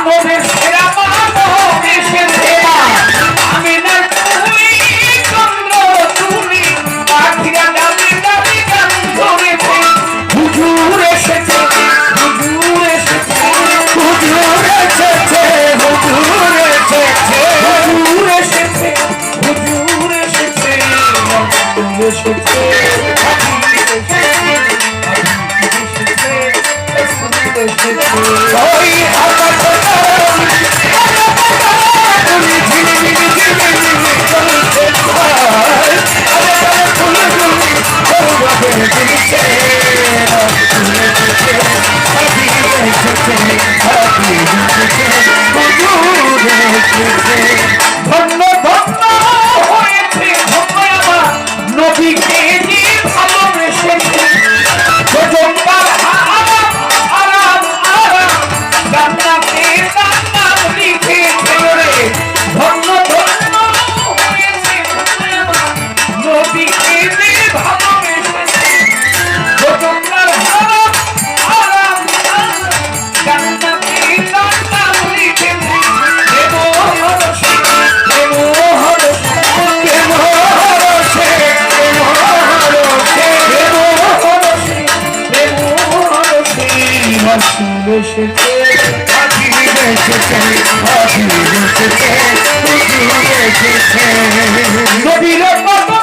মানবের সেরা to you but. Nobody left my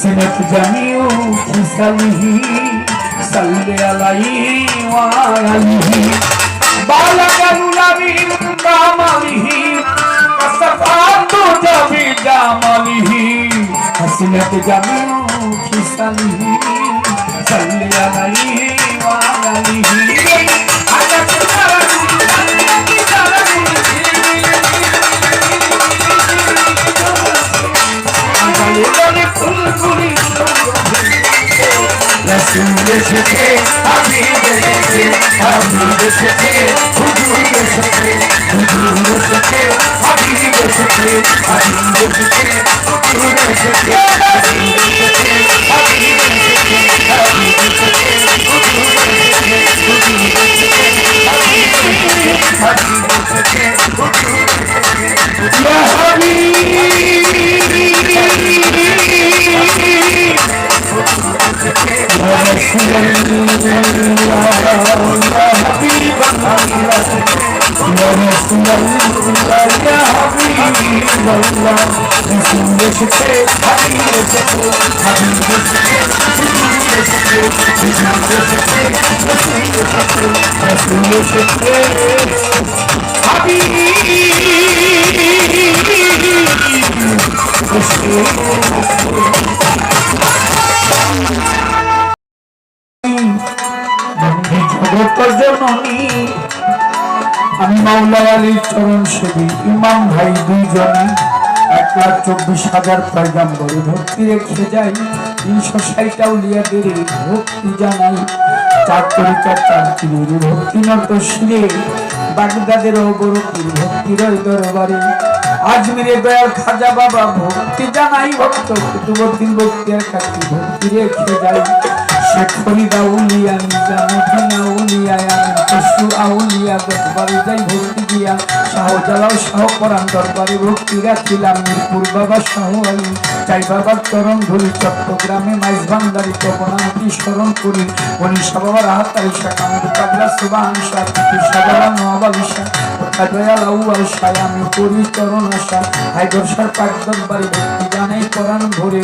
حسنت جميع خصاله صل عليه وعليه بالغ النبي كماله كصفات بجماله حسنت جميع خصاله صل عليه রসুল এসেছে হাবিব এসেছে হাবিব এসেছে হুজুর এসেছে হুজুর এসেছে হাবিব এসেছে হাবিব এসেছে হুজুর এসেছে হাবিব এসেছে জগত মাওলা আলীর চরণ সেবী ইমাম ভাই দুইজনে, এক লাখ চব্বিশ হাজার পয়গাম্বরে ভক্তি রেখে যাই। তিনশো ষাটটা উলিয়াদের ভক্তি জানাই। চার তরিকার চার ভক্তি নত শিরে, বাগদাদের অবরতির ভক্তির দরবারে। আজমিরে দয়াল খাজা বাবা ভক্তি জানাই, ভক্ত কুতুবদ্দিন বক্তিয়ার কাছে ভক্তি রেখে যাই। আউলিয়া নিজামুদ্দিন আউলিয়া আমি পশু আউলিয়া, দরবারে যাই ভক্তি দিয়া। শাহজালাল শাহ পরাণ দরবারে ভক্তি রাখিলাম। মিরপুর বাবা শাহ আলী চাই বাবার চরণ ধরি। চট্টগ্রামে মাইজ ভান্ডারি তপনামতি স্মরণ করি। মনীষা বাবার হাত আইসা পাগলা সুবাহ আউয়াল সায় আমি করি আশা। হাইদর্শার পাক দরবারে ভক্তি জানাই পরাণ ভরে।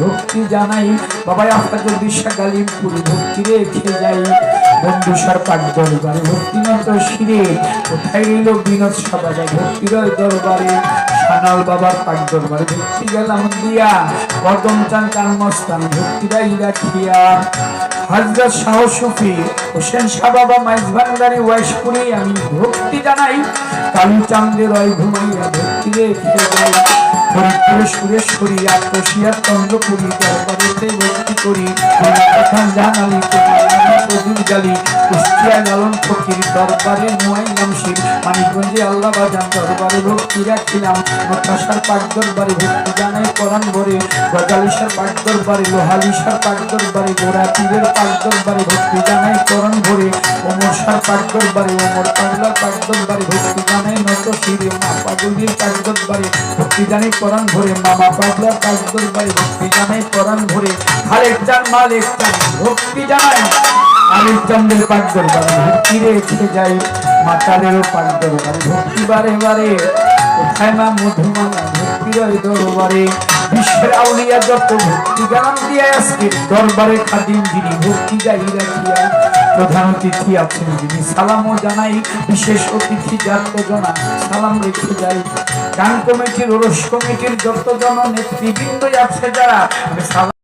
ভক্তি জানাই। বাবা আফতাজুল দিশা গালিমপুরি ভক্তি রেখে যাই। বন্ধুসার পাক দরবারে ভক্তি নত শিরে কোথায় রইল বিনোদ সবাজা ভক্তি দরবারে। সানাল বাবার পাক দরবারে ভক্তি দিয়া। কদম চান কান মস্তান ভক্তি রাই রাখিয়া। হজরত শাহ সুফি হোসেন শাহ বাবা মাইজ ভান্ডারি ওয়াইশপুরি আমি ভক্তি জানাই। কালু চান্দে রয় ঘুমাইয়া ভক্তি রেখে যাই ফরিদপুর সুরেশ্বরী আত্মসিয়া চন্দ্রপুরী দরবারেতে ভক্তি করি। প্রধান জানালি প্রদীপ জালি কুষ্টিয়া লালন ফকির, দরবারে নোয়াই নামশির। মানিকগঞ্জে আল্লাহ বাজান, দরবারে ভক্তি রাখিলাম। নতাশার পাক দরবারে ভক্তি জানাই পরাণ ভরে। গজালিশার পাক দরবারে, লোহালিশার পাক দরবারে গোড়া পীরের পাক দরবারে ভক্তি জানাই পরাণ ভরে। ওমর সার পাক দরবারে, ওমর পাগলার পাক দরবারে ভক্তি জানাই নত শিরে মা পাগলির কাজদর বাড়ি, ভক্তি জানে পরাণ ভরে। মামা পাগলার কাজদর বাড়ি, ভক্তি জানে পরাণ ভরে। খালেক চান মালিক চান ভক্তি জানায় আলিফ চন্দ্রের পাগদর বাড়ি, ভক্তি রেখে যাই মাতারেরও পাগদর বাড়ি। ভক্তি বারে বারে, কোথায় মা মধুমালা রয় দরবারে বিশ্বের আউলিয়া যত ভক্তি গান দিয়ে আজকে দরবারে খাদিম যিনি ভক্তি গাই দিয়া প্রধান অতিথি আছেন যিনি সালামও জানাই, বিশেষ অতিথি জাতজনা সালাম রেখে যাই। গান কমিটির, ওরস কমিটির যতজন নেতৃবৃন্দ আছে যারা সালাম